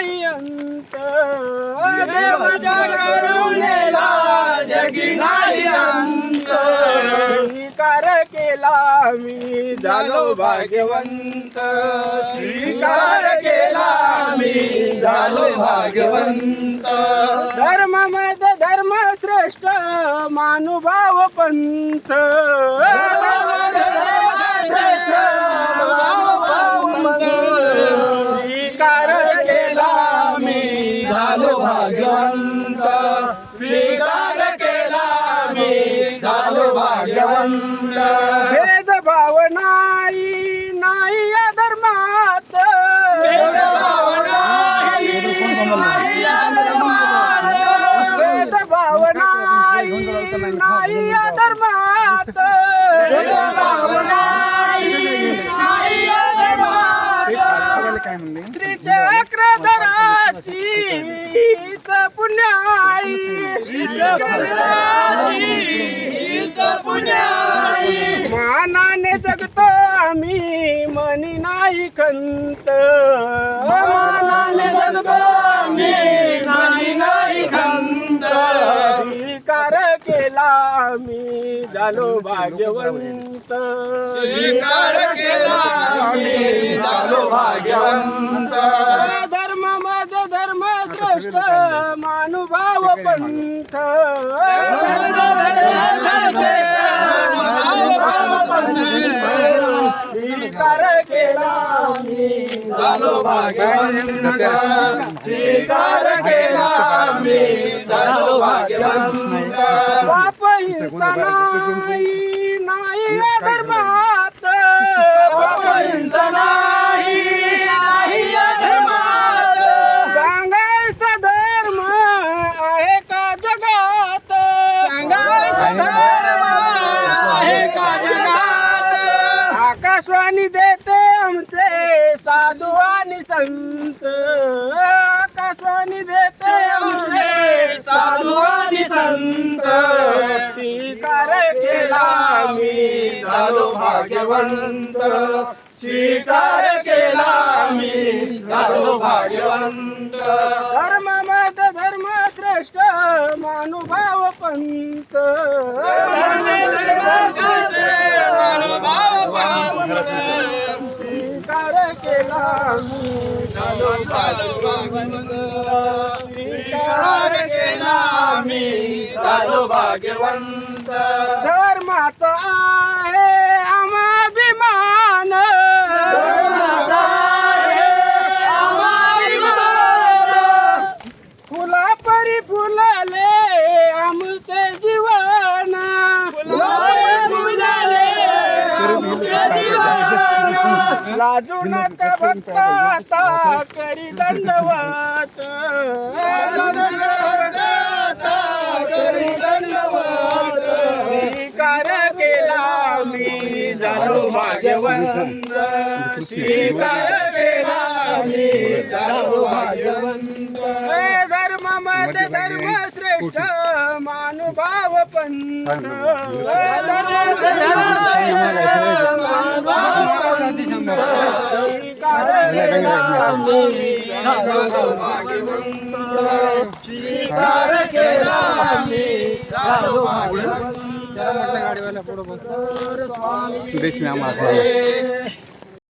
नाही अंत देवाच्या करुणेला जगी नाही अंत. स्वीकार केला मी झालो भाग्यवंत. स्वीकार केला मी झालो भाग्यवंत. धर्म मध धर्म श्रेष्ठ मानुभाव पंथ. भाग्यवंत स्वीकार केला मी झालो भाग्यवंत भेदभाव नाही नाही या धर्मात। भेदभाव नाही नाही या धर्मात। भेदभाव नाही नाही या धर्मात। हीच पुण्याई. पुण्याई मानाने जगतो आम्ही मनी नाही खंत. मानाने जगतो आम्ही मनी नाही खंत. स्वीकार केला मी झालो भाग्यवंत. स्वीकार केला मी झालो भाग्यवंत. श्रेष्ठ मानुभाव पंथ. स्वीकार केला मी. झालो भाग्यवंत. स्वीकार केला मी. झालो भाग्यवंत. पाप हिंसा नाही संत आकाशवाणी देते आमचे. साधू आणि संत स्वीकार केला मी. झालो भाग्यवंत स्वीकार केला मी. झालो भाग्यवंत. धर्म मत धर्म श्रेष्ठ मानुभाव पंत. केला मी झालो भाग्यवंत धर्माचा आहे. लाजू नका भक्ता आता करी दंडवत. करी दंडवत. स्वीकार केला मी झालो भाग्यवंत. स्वीकार केला मी झालो भाग्यवंत. श्रेष्ठ मानुभाव पंथ स्वीकार केला मी देश